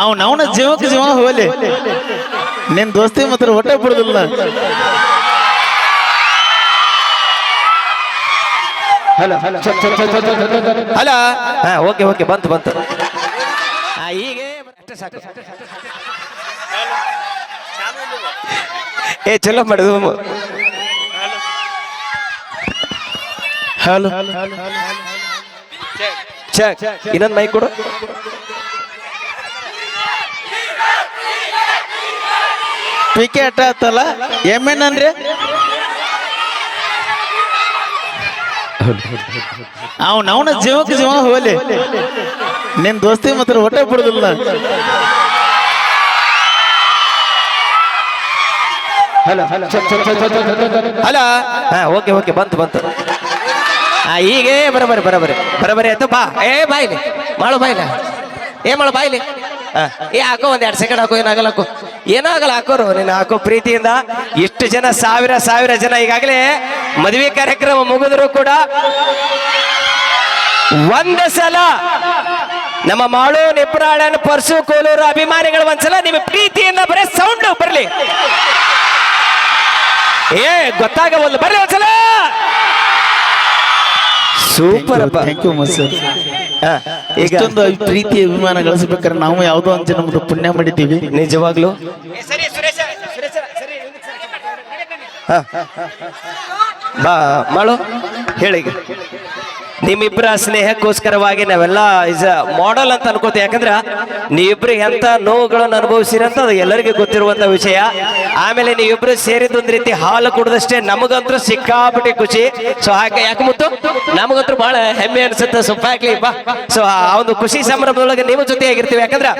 ಅವ್ನ ಅವನ ಜೀವಕ್ಕೆ ಜೀವ ಹೋಲಿ ನಿನ್ ದೋಸ್ತಿ ಮಾತ್ರ ಹೊಟ್ಟೆ ಬಿಡುದಿಲ್ಲ. Hello hello. ಅಲ್ಲ ಹಾ ಓಕೆ ಓಕೆ ಬಂತು ಬಂತು. ಈಗ ಹೀಗೆ ಅಷ್ಟೇ ಸಾಕು. ಏ ಚಲೋ ಮಾಡುದು ಹಲೋ. ಚೆಕ್ ಇನ್ನೊಂದು ಮೈ ಕೊಡು. ಪಿಕೆ ಅಟ್ಟ ಆತಲ್ಲ? ಎನ್ ಅನ್ರಿ ಅವ್ನ ಅವನ ಜೀವಕ್ಕೆ ಜೀವ ಹೋಲಿ. ನಿನ್ ದೋಸ್ತಿ ಮಾತ್ರ ಹೊಟ್ಟೆ ಬಿಡುದಿಲ್ಲ. ಅಲ್ಲ ಹಾ ಓಕೆ ಓಕೆ ಬಂತು ಬಂತು. ಹಾ ಹೀಗೆ ಬರಬರಿ ಬರಬರಿ ಬರಬರಿ ಆಯ್ತು ಬಾ. ಏ ಬಾಯ್ಲಿ. ಮಾಡು ಬಾಯ್ಲಿ. ಏ ಮಾಡು ಬಾಯ್ಲಿ. ಹಾ. ಏ ಹಾಕೋ ಒಂದ್ ಎರಡು ಸೆಕೆಂಡ್ ಹಾಕೋ ಏನಾಗಲ್ಲ ಹಾಕೋ. ಏನಾಗಲ್ಲ ಹಾಕೋರು, ನೀನು ಹಾಕೋ ಪ್ರೀತಿಯಿಂದ. ಇಷ್ಟು ಜನ, ಸಾವಿರ ಸಾವಿರ ಜನ ಈಗಾಗಲೇ ಮದುವೆ ಕಾರ್ಯಕ್ರಮ ಮುಗಿದ್ರು ಕೂಡ ಒಂದ ಸಲ ನಮ್ಮ ಮಾಳು ನಿಪ್ರಾಳನ್ ಪರ್ಸು ಕೋಲೂರು ಅಭಿಮಾನಿಗಳು ಒಂದ್ಸಲ ನಿಮ್ಮ ಪ್ರೀತಿಯಿಂದ ಬರೀ ಸೌಂಡ್ ಬರಲಿ. ಏ, ಗೊತ್ತಾಗವಲ್ದು. ಬರ್ರಿ ಒಂದ್ಸಲ. ಸೂಪರ್ ಅಪ್ಪ. ಥ್ಯಾಂಕ್ ಯು ಸರ್ ಹಾ, ಈಗ ಇಷ್ಟೊಂದು ಪ್ರೀತಿ ಅಭಿಮಾನ ಗಳಿಸ್ಬೇಕಾದ್ರೆ ನಾವು ಯಾವುದೋ ಒಂದು ನಮ್ದು ಪುಣ್ಯ ಮಾಡಿದ್ದೀವಿ. ನಿಜವಾಗ್ಲು? ಹಾ. ಬಾ ಮಾಡು. ಹೇಳಿ ಈಗ. ನಿಮ್ಮಿಬ್ಬರ ಸ್ನೇಹಕ್ಕೋಸ್ಕರವಾಗಿ ನಾವೆಲ್ಲ ಇಸ್ ಮಾಡಲ್ ಅಂತ ಅನ್ಕೋತೀವಿ. ಯಾಕಂದ್ರೆ ನೀವಿಬ್ರು ಎಂತ ನೋವುಗಳನ್ನು ಅನುಭವಿಸಿರಂತ ಅಂತ ಅದು ಎಲ್ಲರಿಗೂ ಗೊತ್ತಿರುವಂತ ವಿಷಯ. ಆಮೇಲೆ ನೀವಿಬ್ರು ಸೇರಿದೊಂದು ರೀತಿ ಹಾಲು ಕುಡಿದಷ್ಟೇ ನಮಗಂತೂ ಸಿಕ್ಕಾಪಟ್ಟೆ ಖುಷಿ. ಸೊ ಹಾಗೆ ಯಾಕೆ ಮುತ್ತು? ನಮಗಂತೂ ಬಹಳ ಹೆಮ್ಮೆ ಅನ್ಸುತ್ತೆ. ಸುಪ್ಪಾಗ್ಲಿ ಬಾ. ಸೊ ಆ ಒಂದು ಖುಷಿ ಸಂಭ್ರಮದೊಳಗೆ ಜೊತೆ ಆಗಿರ್ತೀವಿ ಯಾಕಂದ್ರ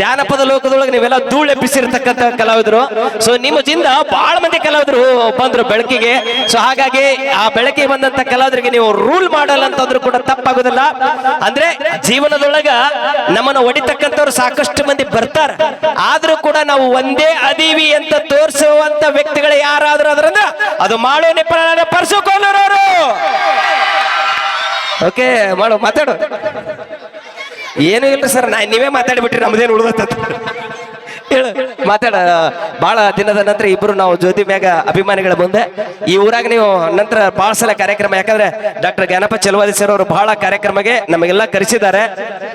ಜಾನಪದ ಲೋಕದೊಳಗೆ ನೀವೆಲ್ಲ ಧೂಳು ಎಬ್ಬಿಸಿರ್ತಕ್ಕಂಥ ಕಲಾವಿದರು. ಸೊ ನಿಮ್ಮ ಜಿಂದ ಬಹಳ ಮಂದಿ ಕಲಾವಿದರು ಬಂದ್ರು ಬೆಳಕಿಗೆ. ಸೊ ಹಾಗಾಗಿ ಆ ಬೆಳಕಿಗೆ ಬಂದಂತ ಕಲಾವಿದರಿಗೆ ನೀವು ರೂಲ್ ಮಾಡಲ್ಲ ಅಂತಂದ್ರೂ ಕೂಡ ತಪ್ಪಾಗೋದಿಲ್ಲ. ಅಂದ್ರೆ ಜೀವನದೊಳಗ ನಮ್ಮನ್ನು ಹೊಡಿತಕ್ಕಂಥವ್ರು ಸಾಕಷ್ಟು ಮಂದಿ ಬರ್ತಾರ. ಆದ್ರೂ ಕೂಡ ನಾವು ಒಂದೇ ಅದೀವಿ ಅಂತ ತೋರಿಸುವಂತ ವ್ಯಕ್ತಿಗಳು ಯಾರಾದ್ರೂ ಅದ್ರಂದ್ರ ಅದು ಮಾಡು ನಿಪ್ಪ ಪರ್ಸು ಕೋಲೂರವರು ಓಕೆ ಮಾಡು ಮಾತಾಡು. ಏನು ಇಲ್ಲ ಸರ್ ನಾ ನೀವೇ ಮಾತಾಡಿಬಿಟ್ರಿ ನಮ್ದೇನು ಉಳ್ದತ್ತ ಮಾತಾಡ. ಬಹಳ ದಿನದ ನಂತರ ಇಬ್ರು ನಾವು ಜ್ಯೋತಿ ಮ್ಯಾಗ ಅಭಿಮಾನಿಗಳ ಮುಂದೆ. ಈ ಊರಾಗ ನೀವು ನಂತರ ಬಹಳ ಸಲ ಕಾರ್ಯಕ್ರಮ, ಯಾಕಂದ್ರೆ ಡಾಕ್ಟರ್ ಜ್ಞಾನಪ್ಪ ಚಲುವಾದಿ ಸರ್ ಅವರು ಬಹಳ ಕಾರ್ಯಕ್ರಮಕ್ಕೆ ನಮಗೆಲ್ಲ ಕರೆಸಿದ್ದಾರೆ.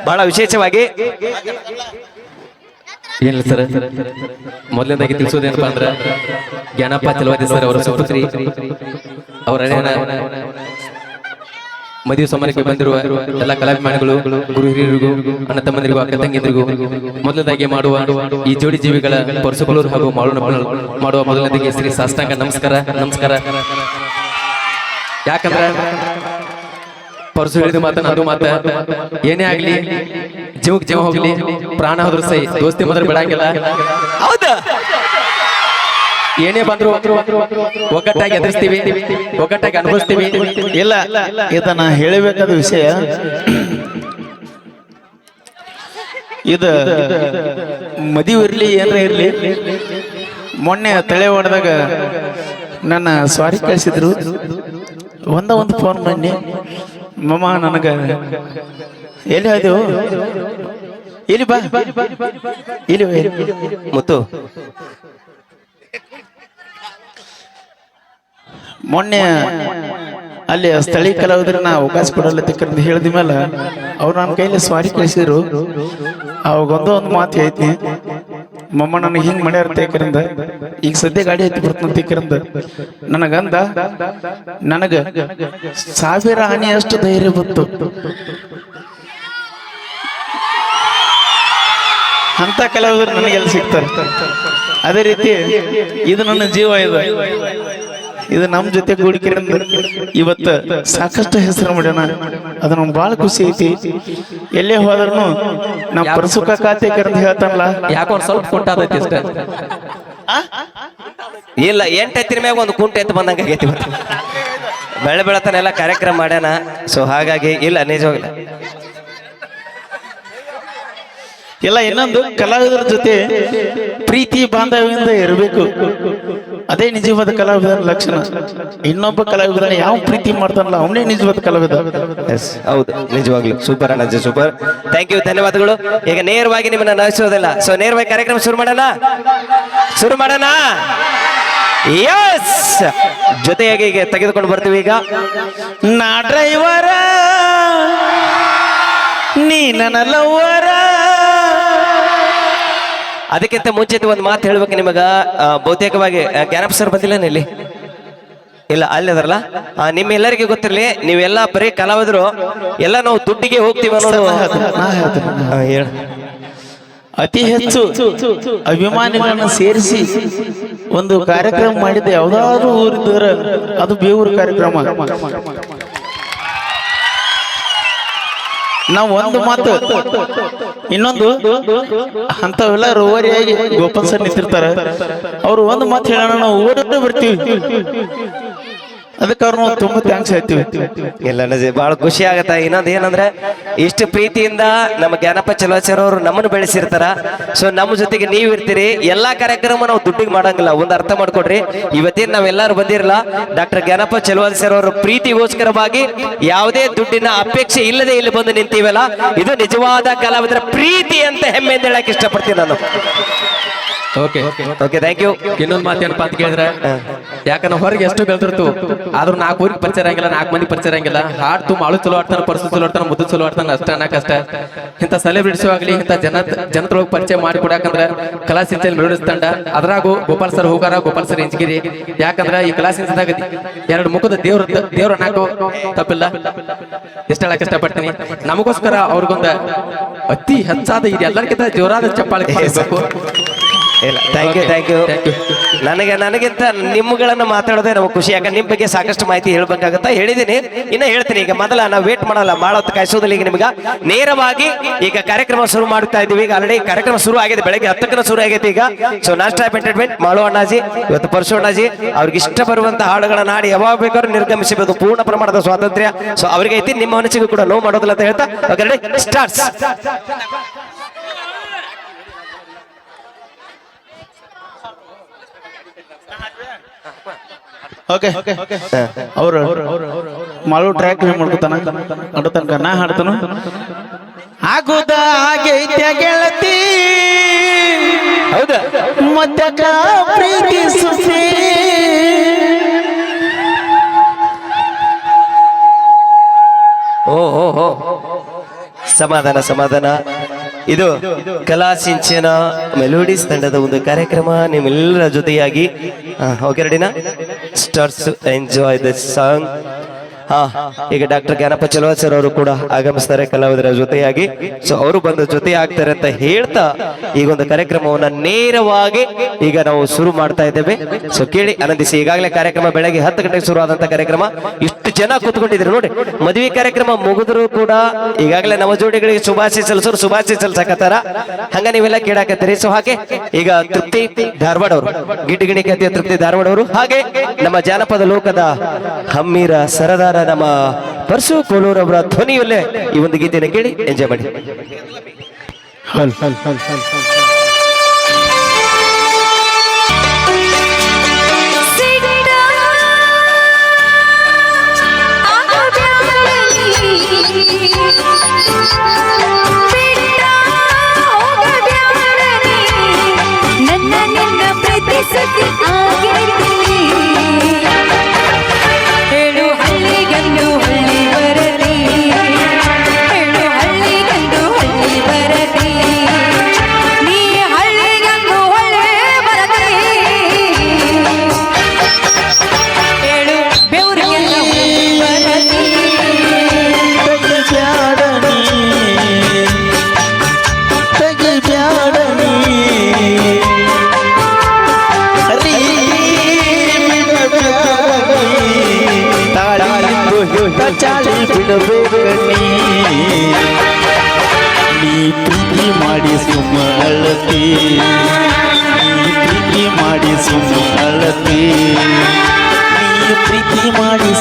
ಬಹಳ ವಿಶೇಷವಾಗಿ. ಏನಿಲ್ಲ ಸರ್. ಮೊದಲನೇದಾಗಿ ತಿಳಿಸೋದೇನಪ್ಪ ಅಂದ್ರೆ, ಜ್ಞಾನಪ್ಪ ಚಲುವಾದಿ ಸರ್ ಅವರ ಸುಪುತ್ರಿ, ಅವರ ಮದುವೆ ಸಮಾರಂಭಕ್ಕೆ ಬಂದಿರುವ ಎಲ್ಲ ಕಲಾಭಿಮಾನಿಗಳು, ಗುರು ಹಿರಿಯರಿಗೂ, ಅಣ್ಣ ತಮ್ಮಂದಿರಿಗೂ, ಅಕ್ಕ ತಂಗಿಯರಿಗೂ ಮೊದಲನೇದಾಗಿ ಮಾಡುವ ಈ ಜೋಡಿ ಜೀವಿಗಳ ಪರಸುಗಳೂರು ಹಾಗೂ ಮಾಡೋಣ ಮಾಡುವ ಮೊದಲನೇದಾಗಿ ಶ್ರೀ ಸಾಷ್ಟಾಂಗ ನಮಸ್ಕಾರ ನಮಸ್ಕಾರ. ಯಾಕಂದ್ರೆ ಪರಸು ಹೇಳಿದ ಮಾತ ನಂದು ಮಾತ ಏನೇ ಆಗ್ಲಿ, ಜೀವಕ್ಕೆ ಜೀವ ಹೋಗ್ಲಿ, ಪ್ರಾಣ ಹೋದ್ರು ಸೈ ದೋಸ್ತಿ ಮೊದಲು ಬಿಡಂಗಿಲ್ಲ. ಹೌದಾ? ಏನೇ ಬಂದ್ರು ಒಗ್ಗಟ್ಟಾಗಿ ಎದುರಿಸ್ತೀವಿ ಒಗ್ಗಟ್ಟಾಗಿ ಅನುಭವಿಸ್ತೀವಿ. ಇಲ್ಲ ಇದನ್ನ ಹೇಳಬೇಕಾದ ವಿಷಯ ಇದು ಮದುವೆ ಇರ್ಲಿ ಏನೇ ಇರ್ಲಿ ಮೊನ್ನೆ ತಳೆ ಹೊಡೆದಾಗ ನನ್ನ ಸ್ವಾರಿ ಕಳಿಸಿದ್ರು. ಒಂದ ಒಂದು ಫೋನ್ ಬನ್ನಿ ಮಮ್ಮ ನನಗ ಎಲ್ಲಿ ಬಾ? ಇಲ್ಲಿ ಬಾ, ಇಲ್ಲಿ. ಮುತ್ತು. ಮೊನ್ನೆ ಅಲ್ಲಿ ಸ್ಥಳೀಯ ಕಲಾವಿದ್ರನ್ನ ಅವಕಾಶ ಕೊಡಲ್ಲ ತಿಕ್ಕಂತ ಹೇಳಿದ ಮೇಲೆ ಅವ್ರು ನನ್ನ ಕೈಲಿ ಸ್ವಾರಿ ಕಳಿಸಿದ್ರು. ಅವಾಗೊಂದು ಒಂದು ಮಾತು ಐತಿ ಮೊಮ್ಮ ನನಗೆ ಹಿಂಗ್ ಮಾಡ್ಯಾರ ತೇಕರಿಂದ, ಈಗ ಸದ್ಯ ಗಾಡಿ ಐತಿ ಬರ್ತಾನ ತೇಕರಿಂದ. ನನಗಂದ ನನಗ ಸಾವಿರ ಅಷ್ಟು ಧೈರ್ಯ ಬಂತು. ಅಂತ ಕಲಾವಿದರು ನನಗೆಲ್ಲ ಸಿಗ್ತಾರೆ. ಅದೇ ರೀತಿ ಇದು ನನ್ನ ಜೀವ ಇದು. ಇದು ನಮ್ಮ ಜೊತೆ ಗೂಡಿಕೆರಿಂದ ಇವತ್ತು ಸಾಕಷ್ಟು ಹೆಸರು ಮಾಡ್ಯಾನ. ಅದು ನಮ್ಗೆ ಬಹಳ ಖುಷಿ ಐತಿ. ಎಲ್ಲೇ ಹೋದ್ರೂ ನಮ್ಮ ಪರಸುಖ ಖಾತೆ ಅಂತ ಹೇಳ್ತಾನಲ್ಲ. ಯಾಕೋ ಒಂದ್ ಸ್ವಲ್ಪ ಕುಂಟಾದೈತಿ ಇಷ್ಟ ಇಲ್ಲ ಎಂಟು ಎತ್ತಿನ ಮ್ಯಾಗ ಒಂದು ಕುಂಟೆ ಎತ್ತು ಬಂದಂಗೆ ಆಗೈತಿ ಬೆಳೆ ಬೆಳತನೆಲ್ಲ ಕಾರ್ಯಕ್ರಮ ಮಾಡ್ಯಾನ. ಸೊ ಹಾಗಾಗಿ ಇಲ್ಲ ನಿಜವಾಗಿಲ್ಲ ಇಲ್ಲ ಇನ್ನೊಂದು ಕಲಾವಿದರ ಜೊತೆ ಪ್ರೀತಿ ಬಾಂಧವ್ಯದಿಂದ ಇರಬೇಕು. ಅದೇ ನಿಜವಾದ ಕಲಾವಿದನ ಲಕ್ಷಣ. ಇನ್ನೊಬ್ಬ ಕಲಾವಿದನ ಯಾವ ಪ್ರೀತಿ ಮಾಡ್ತಾನಲ್ಲ ಅವನೇ ನಿಜವಾದ ಕಲಾವಿದ. ಎಸ್ ಹೌದು ನಿಜವಾಗ್ಲು. ಸೂಪರ್ ಅಣ್ಣ ಸೂಪರ್ ಥ್ಯಾಂಕ್ ಯು ಧನ್ಯವಾದಗಳು. ಈಗ ನೇರವಾಗಿ ನಿಮ್ಮನ್ನ ನಡೆಸೋದಿಲ್ಲ ಸೊ ನೇರವಾಗಿ ಕಾರ್ಯಕ್ರಮ ಶುರು ಮಾಡೋಣ? ಶುರು ಮಾಡೋಣ? ಎಸ್ ಜೊತೆಯಾಗಿ ಈಗ ತೆಗೆದುಕೊಂಡು ಬರ್ತೀವಿ ಈಗ. ನಾ ಡ್ರೈವರ ನೀ ನನ್ನ ಅದಕ್ಕಿಂತ ಮುಂಚಿತ ಒಂದು ಮಾತು ಹೇಳ್ಬೇಕು ನಿಮಗ. ಬಹುತೇಕವಾಗಿ ಜ್ಞಾನಪ್ಪ ಸರ್ ಬಂದಿಲ್ಲ ಇಲ್ಲಿ? ಇಲ್ಲ ಅಲ್ಲಿ ಅದರಲ್ಲ? ನಿಮ್ಮೆಲ್ಲರಿಗೆ ಗೊತ್ತಿರಲಿ ನೀವೆಲ್ಲ ಬರೀ ಕಲಾವಿದರು ಎಲ್ಲ ನಾವು ದುಡ್ಡಿಗೆ ಹೋಗ್ತೀವಿ ಅನ್ನೋದು. ಅತಿ ಹೆಚ್ಚು ಅಭಿಮಾನಿಗಳನ್ನು ಸೇರಿಸಿ ಒಂದು ಕಾರ್ಯಕ್ರಮ ಮಾಡಿದ ಯಾವ್ದಾದ್ರು ಊರಿದ್ದರೆ ಅದು ಬೇವೂರು ಕಾರ್ಯಕ್ರಮ. ನಾವು ಒಂದು ಮಾತು ಇನ್ನೊಂದು ಅಂತವೆಲ್ಲ ರೋವರಿಯಾಗಿ ಗೋಪಾಲ್ ಸರ್ ನಿಂತಿರ್ತಾರೆ. ಅವ್ರು ಒಂದು ಮಾತು ಹೇಳೋಣ ನಾವು ಓಡೋದೇ ಬರ್ತೀವಿ. ಅದಕ್ಕೆ ಅವ್ರು ನಾವು ತುಂಬಾ ಥ್ಯಾಂಕ್ಸ್ ಹೇಳ್ತೀವಿ. ಎಲ್ಲ ಬಹಳ ಖುಷಿ ಆಗತ್ತ. ಇನ್ನೊಂದು ಏನಂದ್ರೆ, ಇಷ್ಟು ಪ್ರೀತಿಯಿಂದ ನಮ್ಮ ಜ್ಞಾನಪ್ಪ ಚಲೋಚರ್ ಅವರು ನಮ್ಮನ್ನು ಬೆಳೆಸಿರ್ತಾರ. ಸೊ ನಮ್ಮ ಜೊತೆಗೆ ನೀವು ಇರ್ತೀರಿ. ಎಲ್ಲಾ ಕಾರ್ಯಕ್ರಮ ನಾವು ದುಡ್ಡಿಗೆ ಮಾಡಂಗಿಲ್ಲ. ಒಂದು ಅರ್ಥ ಮಾಡ್ಕೊಡ್ರಿ. ಇವತ್ತೇನು ನಾವೆಲ್ಲರೂ ಬಂದಿರಲ್ಲ, ಡಾಕ್ಟರ್ ಜ್ಞಾನಪ್ಪ ಸರ್ ಅವರ ಪ್ರೀತಿಗೋಸ್ಕರವಾಗಿ ಯಾವುದೇ ದುಡ್ಡಿನ ಅಪೇಕ್ಷೆ ಇಲ್ಲದೆ ಇಲ್ಲಿ ಬಂದು ನಿಂತೀವಲ್ಲ, ಇದು ನಿಜವಾದ ಕಲಾವಿದರ ಪ್ರೀತಿ ಅಂತ ಹೆಮ್ಮೆಯಿಂದ ಹೇಳಕ್ ಇಷ್ಟಪಡ್ತೀನಿ ನಾನು. ಓಕೆ ಓಕೆ ಥ್ಯಾಂಕ್ ಯು ಇನ್ನೊಂದು ಮಾತು ಏನಪ್ಪಾ ಅಂತ ಕೇಳಿದ್ರೆ ಯಾಕಂದ್ರೆ ಹೊರಗೆ ಎಷ್ಟು ಬೆಳೆದಿರ್ತು ಆದ್ರೂ ನಾಲ್ಕು ಊರಿಗೆ ಪರಿಚಯ ಆಗಿಲ್ಲ ನಾಲ್ಕು ಮಂದಿ ಪರಿಚಯ ಆಗಿಲ್ಲ ಹಾಡ್ ತುಂಬ ಅಳು ಚಲೋ ಆಡ್ತಾನೆ ಪರ್ಸು ಚಲೋ ಆಡ್ತಾನೆ ಮುದ್ದು ಚಲೋ ಆಡ್ತಾನೆ ಅಷ್ಟ ಅನ್ನಕಷ್ಟ ಇಂಥ ಸೆಲೆಬ್ರಿಟಿಸು ಆಗ್ಲಿ ಇಂಥ ಜನ ಜನತ್ರೊಳಗೆ ಪರಿಚಯ ಮಾಡಿ ಕೊಡಾಕಂದ್ರೆ ಕಲಾ ಸಿಂಚಲ್ ಮೆಲೋಡಿಸ್ ಅದ್ರಾಗೂ ಗೋಪಾಲ್ ಸರ್ ಹೋಗಾರ ಗೋಪಾಲ್ ಸರ್ ಇಂಚಗಿರಿ ಯಾಕಂದ್ರೆ ಈ ಕಲಾ ಸಿಂಚದಾಗ ಎರಡು ಮುಖದ ದೇವ್ರ ದೇವ್ರ ನಾಲ್ಕು ತಪ್ಪಿಲ್ಲ. ಇಷ್ಟ ಹೇಳಕ್ ಇಷ್ಟಪಡ್ತೀನಿ? ನಮಗೋಸ್ಕರ ಅವ್ರಿಗೊಂದು ಅತಿ ಹೆಚ್ಚಾದ ಇದು ಎಲ್ಲರಿಗಿಂತ ಜೋರಾದ ಚಪ್ಪಾಳೆ ಇಲ್ಲ ಥ್ಯಾಂಕ್ ಯು ಥ್ಯಾಂಕ್ ಯು ನನಗೆ ನನಗಿಂತ ನಿಮ್ಮಗಳನ್ನ ಮಾತಾಡೋದೇ ನಮಗೆ ಖುಷಿ. ಯಾಕಂದ್ರೆ ನಿಮ್ಮ ಬಗ್ಗೆ ಸಾಕಷ್ಟು ಮಾಹಿತಿ ಹೇಳ್ಬೇಕಾಗತ್ತ? ಹೇಳಿದ್ದೀನಿ ಇನ್ನ ಹೇಳ್ತೀನಿ. ಈಗ ಮೊದಲ ನಾವು ವೇಟ್ ಮಾಡಲ್ಲ. ಮಾಡೋದು ಕಾಯಿಸೋದಿಲ್ಲ ಈಗ ನಿಮ್ಗೆ. ನೇರವಾಗಿ ಈಗ ಕಾರ್ಯಕ್ರಮ ಶುರು ಮಾಡ್ತಾ ಇದೀವಿ ಈಗ ಆಲ್ರೆಡಿ ಕಾರ್ಯಕ್ರಮ ಶುರು ಆಗಿದೆ. ಬೆಳಗ್ಗೆ ಹತ್ತಕ್ಕನ ಶುರು ಆಗೈತೆ ಈಗ. ಸೊ ನಾಸ್ಟ್ ಆಫ್ ಎಂಟರ್ಟೈನ್ಮೆಂಟ್ ಮಾಳು ಅಣ್ಣಾಜಿ ಇವತ್ತು ಪರಶು ಅಣ್ಣಾಜಿ ಅವ್ರಿಗೆ ಇಷ್ಟ ಬರುವಂತ ಹಾಡುಗಳನ್ನ ಹಾಡಿ ಯಾವಾಗ ಬೇಕಾದ್ರೂ ನಿರ್ಗಮಿಸಬಹುದು. ಪೂರ್ಣ ಪ್ರಮಾಣದ ಸ್ವಾತಂತ್ರ್ಯ. ಸೊ ಅವ್ರಿಗೆ ಐತಿ. ನಿಮ್ಮ ಮನಸ್ಸಿಗೂ ಕೂಡ ನೋವು ಮಾಡೋದಿಲ್ಲ ಅಂತ ಹೇಳ್ತಾ. ಸ್ಟಾರ್ಟ್ಸ್ ಓಕೆ ಅವರು ಮಾಡು ಟ್ರ್ಯಾಕ್ ಮಾಡ್ಕೊತಾನ ಅಡ್ಡ ತನಕ ನಾ ಹಾಡ್ತಾನ? ಆಗುದ ಆಗೈತ್ಯ ಗೆಳತಿ. ಹೌದಾ. ಮತ್ತಕ ಪ್ರೀತಿ ಸುಸಿ ಓ ಹೋ ಸಮಾಧಾನ ಸಮಾಧಾನ. ಇದು ಕಲಾ ಸಿಂಚನ ಮೆಲೋಡಿಸ್ ತಂಡದ ಒಂದು ಕಾರ್ಯಕ್ರಮ. ನಿಮ್ಮೆಲ್ಲರ ಜೊತೆಯಾಗಿ. ಓಕೆ ರೆಡಿನಾ starts to enjoy the song. ಹಾ, ಈಗ ಡಾಕ್ಟರ್ ಜ್ಞಾನಪ್ಪ ಚಲವಾಸರ್ ಅವರು ಕೂಡ ಆಗಮಿಸ್ತಾರೆ ಕಲಾವಿದರ ಜೊತೆಯಾಗಿ. ಸೊ ಅವರು ಬಂದು ಜೊತೆ ಆಗ್ತಾರೆ ಅಂತ ಹೇಳ್ತಾ ಈಗ ಒಂದು ಕಾರ್ಯಕ್ರಮವನ್ನ ನೇರವಾಗಿ ಈಗ ನಾವು ಶುರು ಮಾಡ್ತಾ ಇದ್ದೇವೆ. ಸೊ ಕೇಳಿ ಆನಂದಿಸಿ, ಈಗಾಗಲೇ ಕಾರ್ಯಕ್ರಮ ಬೆಳಗ್ಗೆ ಹತ್ತು ಗಂಟೆಗೆ ಶುರು ಆದಂತ ಕಾರ್ಯಕ್ರಮ. ಇಷ್ಟು ಜನ ಕೂತ್ಕೊಂಡಿದ್ರು ನೋಡಿ, ಮದುವೆ ಕಾರ್ಯಕ್ರಮ ಮುಗಿದ್ರು ಕೂಡ ಈಗಾಗಲೇ ನವ ಜೋಡಿಗಳಿಗೆ ಶುಭಾಶಯ ಸಲ್ಲಿಸೋರು, ಶುಭಾಶಯ ಸಲ್ಲಿಸಕತ್ತಾರ. ಹಂಗ ನೀವೆಲ್ಲ ಕೇಳಾಕತ್ತೀರಿ. ಸೊ ಹಾಗೆ ಈಗ ತೃಪ್ತಿ ಧಾರವಾಡ ಅವರು ಗಿಟ್ಟಿಗಿಣಿ ಖ್ಯಾತಿಯ ತೃಪ್ತಿ ಧಾರವಾಡ ಅವರು, ಹಾಗೆ ನಮ್ಮ ಜಾನಪದ ಲೋಕದ ಹಮ್ಮೀರ ಸರದಾರ ನಮ್ಮ ಪರಶು ಕೋಲೂರ್ ಅವರ ಧ್ವನಿಯಲ್ಲೇ ಈ ಒಂದು ಗೀತೆಯನ್ನು ಕೇಳಿ ಎಂಜಾಯ್ ಮಾಡಿ. ಸಿಟ್ಟ ಆಗಬ್ಯಾಡಲಿ ಬಿಟ್ಟ ಹೋಗಬ್ಯಾಡಲಿ ನನ್ನ ನಿನ್ನ ಪ್ರತಿ ಸತಿ ಆಗಿರ್ತೀನಿ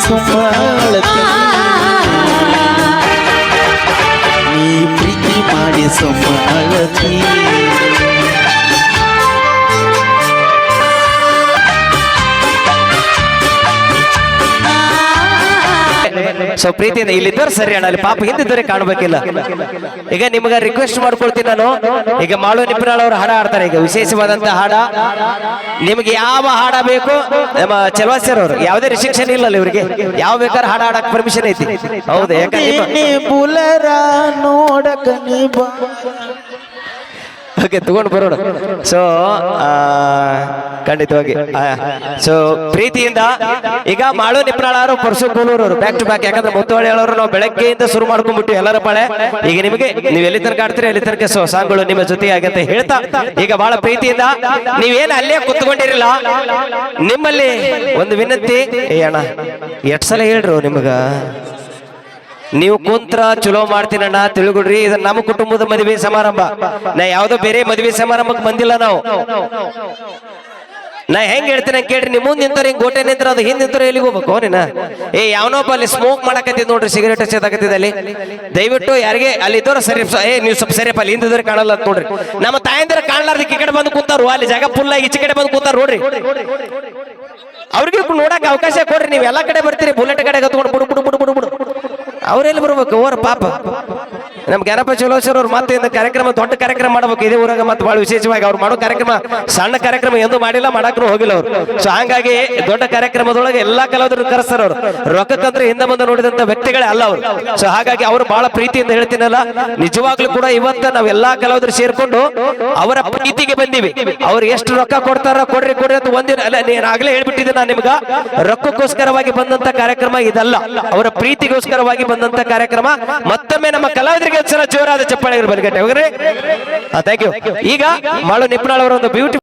ಅಳತಿ ನೀ ಪ್ರೀತಿ ಮಾಡಿ ಸುಮ್ಮ ಸೊ ಪ್ರೀತಿಯಿಂದ ಇಲ್ಲಿದ್ದವ್ರು ಸರಿ ಅಣ್ಣ ಅಲ್ಲಿ ಪಾಪ ಹಿಂದಿದ್ದರೆ ಕಾಣಬೇಕಿಲ್ಲ. ಈಗ ನಿಮ್ಗ ರಿಕ್ವೆಸ್ಟ್ ಮಾಡ್ಕೊಳ್ತೀನಿ ನಾನು. ಈಗ ಮಾಳು ನಿಪ್ರಾಳ್ ಅವರು ಹಾಡ ಆಡ್ತಾರೆ ಈಗ ವಿಶೇಷವಾದಂತ ಹಾಡ. ನಿಮ್ಗೆ ಯಾವ ಹಾಡ ಬೇಕು? ನಮ್ಮ ಚಲವಾಸ್ಯರ್ ಅವರು. ಯಾವುದೇ ರಿಸ್ಟ್ರಿಕ್ಷನ್ ಇಲ್ಲಲ್ಲ ಇವರಿಗೆ. ಯಾವ ಬೇಕಾದ್ರೆ ಹಾಡ ಆಡಕ್ ಪರ್ಮಿಷನ್ ಐತಿ. ಹೌದು ಯಾಕಂದ್ರೆ ನಿಮ್ಮ- ನೀ ಬುಲರ ನೋಡಕ ನೀ ಬಾ ಓಕೆ ತಗೊಂಡು ಬರೋಣ. ಸೊ ಖಂಡಿತವಾಗಿ. ಸೊ ಪ್ರೀತಿಯಿಂದ ಈಗ ಮಾಳು ನಿಪ್ರಾಳರು ಪರಸು ಕೋಲೂರವರು ಬ್ಯಾಕ್ ಟು ಬ್ಯಾಕ್ ಯಾಕಂದ್ರೆ ಮುತ್ತುವಳಿ ಹೇಳೋರು ನಾವು ಬೆಳಗ್ಗೆಯಿಂದ ಶುರು ಮಾಡ್ಕೊಂಡ್ಬಿಟ್ಟು ಎಲ್ಲರ ಪಾಳೆ. ಈಗ ನಿಮಗೆ, ನೀವು ಎಲ್ಲಿ ತನಕ ಆಡ್ತೀರಿ, ಎಲ್ಲಿ ತನಕ ಸೊ, ಸಾಂಗ್ಗಳು ನಿಮ್ಮ ಜೊತೆ ಆಗತ್ತೆ ಹೇಳ್ತಾ, ಈಗ ಬಹಳ ಪ್ರೀತಿಯಿಂದ ನೀವೇನು ಅಲ್ಲೇ ಕುತ್ಕೊಂಡಿರಲಿಲ್ಲ ನಿಮ್ಮಲ್ಲಿ ಒಂದು ವಿನಂತಿ, ಏ ಅಣ್ಣ, ಎಷ್ಟ್ ಸಲ ಹೇಳ್ರು ನಿಮಗ? ನೀವು ಕುಂತ್ರ ಚಲೋ ಮಾಡ್ತೀನಣ್ಣ ತಿಳ್ಕೊಡ್ರಿ ಇದು ನಮ್ಮ ಕುಟುಂಬದ ಮದುವೆ ಸಮಾರಂಭ. ನಾ ಯಾವ್ದೋ ಬೇರೆ ಮದುವೆ ಸಮಾರಂಭಕ್ಕೆ ಬಂದಿಲ್ಲ ನಾವು. ನಾ ಹೆಂಗ್ ಹೇಳ್ತೀನಿ ಕೇಳ್ರಿ ನಿಮ್ ಮುಂದೆ ನಿಂತಾರ ಹಿಂಗ್ ಗೋಟೆ ನಿಂತರ, ಅದು ಹಿಂದೆ ಎಲ್ಲಿಗೆ ಹೋಗ್ಬೇಕು ನೀನ? ಏ ಯಾವನೊಬ್ಬ ಅಲ್ಲಿ ಸ್ಮೋಕ್ ಮಾಡಕತ್ತಿದ್ ನೋಡ್ರಿ ಸಿಗರೇಟ್ ಹಚ್ಚದಾಕತ್ತಿದ್ ಅಲ್ಲಿ. ದಯವಿಟ್ಟು ಯಾರಿಗೆ, ಅಲ್ಲಿ ಇದ್ದವ್ರು ಸರಿ, ಏ, ನೀವು ಸ್ವಲ್ಪ ಸರಿಯಪ್ಪ ಅಲ್ಲಿ ಹಿಂದಿದ್ರೆ ಕಾಣಲ್ಲ ನೋಡ್ರಿ. ನಮ್ಮ ತಾಯಂದಿರ ಕಾಣಲಾರ್ದ ಈ ಕಡೆ ಬಂದು ಕೂತಾರು ಅಲ್ಲಿ ಜಾಗ ಫುಲ್ ಆಗಿ ಈಚೆ ಕಡೆ ಬಂದು ಕೂತಾರ ನೋಡ್ರಿ. ಅವ್ರಿಗೆ ನೋಡಕ್ ಅವಕಾಶ ಕೊಡ್ರಿ, ನೀವು ಎಲ್ಲಾ ಕಡೆ ಬರ್ತೀರಿ, ಬುಲೆಟ್ ಕಡೆ ಕತ್ಕೊಂಡು ಬುಡು ಬುಡು ಅವ್ರೆಲ್ಲಿ ಬರ್ಬೇಕು ಅವರ ಪಾಪ. ನಮ್ ಚಲೋ ಚಲೋಸರ್ ಅವ್ರು ಮತ್ತೆ ಇಂದ ಕಾರ್ಯಕ್ರಮ, ದೊಡ್ಡ ಕಾರ್ಯಕ್ರಮ ಮಾಡಬೇಕು. ಇದೇ ಊರಾಗ ಮತ್ತೆ ಬಹಳ ವಿಶೇಷವಾಗಿ ಅವ್ರು ಮಾಡೋ ಕಾರ್ಯಕ್ರಮ, ಸಣ್ಣ ಕಾರ್ಯಕ್ರಮ ಎಂದು ಮಾಡಿಲ್ಲ, ಮಾಡಕ್ನು ಹೋಗಿಲ್ಲ ಅವ್ರು. ಸೊ ಹಂಗಾಗಿ ದೊಡ್ಡ ಕಾರ್ಯಕ್ರಮದೊಳಗೆ ಎಲ್ಲಾ ಕಲಾವಿದರು ಕರೆಸ್ತಾರ ಅವ್ರು. ರೊಕ್ಕಕ್ಕಂದ್ರೆ ಹಿಂದೆ ಮುಂದೆ ನೋಡಿದಂತ ವ್ಯಕ್ತಿಗಳೇ ಅಲ್ಲ ಅವರು. ಸೊ ಹಾಗಾಗಿ ಅವರು ಬಹಳ ಪ್ರೀತಿಯಿಂದ ಹೇಳ್ತೀನಲ್ಲ, ನಿಜವಾಗ್ಲೂ ಕೂಡ ಇವತ್ತ ನಾವ್ ಎಲ್ಲಾ ಕಲಾವಿದರು ಸೇರ್ಕೊಂಡು ಅವರ ಪ್ರೀತಿಗೆ ಬಂದಿವಿ. ಅವ್ರು ಎಷ್ಟು ರೊಕ್ಕ ಕೊಡ್ತಾರ ಕೊಡ್ರಿ ಕೊಡ್ರಿ ಅಂತ ಒಂದಿನ ಅಲ್ಲ, ನೀನ್ ಆಗ್ಲೇ ಹೇಳ್ಬಿಟ್ಟಿದ್ದೆ ನಾನು ನಿಮ್ಗ. ರೊಕ್ಕಕ್ಕೋಸ್ಕರವಾಗಿ ಬಂದಂತ ಕಾರ್ಯಕ್ರಮ ಇದಲ್ಲ. ಅವರ ಪ್ರೀತಿಗೋಸ್ಕರವಾಗಿ ಬಂದಂತ ಕಾರ್ಯಕ್ರಮ. ಮತ್ತೊಮ್ಮೆ ನಮ್ಮ ಕಲಾವಿದರಿಗೆ ಒಂದ್ಸಲ ಜೋರಾದ ಚಪ್ಪಾಳೆ ಹೋಗ್ರಿ. ಥ್ಯಾಂಕ್ ಯು ಈಗ ಮಾಳು ನಿಪ್ನಾಳ್ ಅವರ ಒಂದು ಬ್ಯೂಟಿ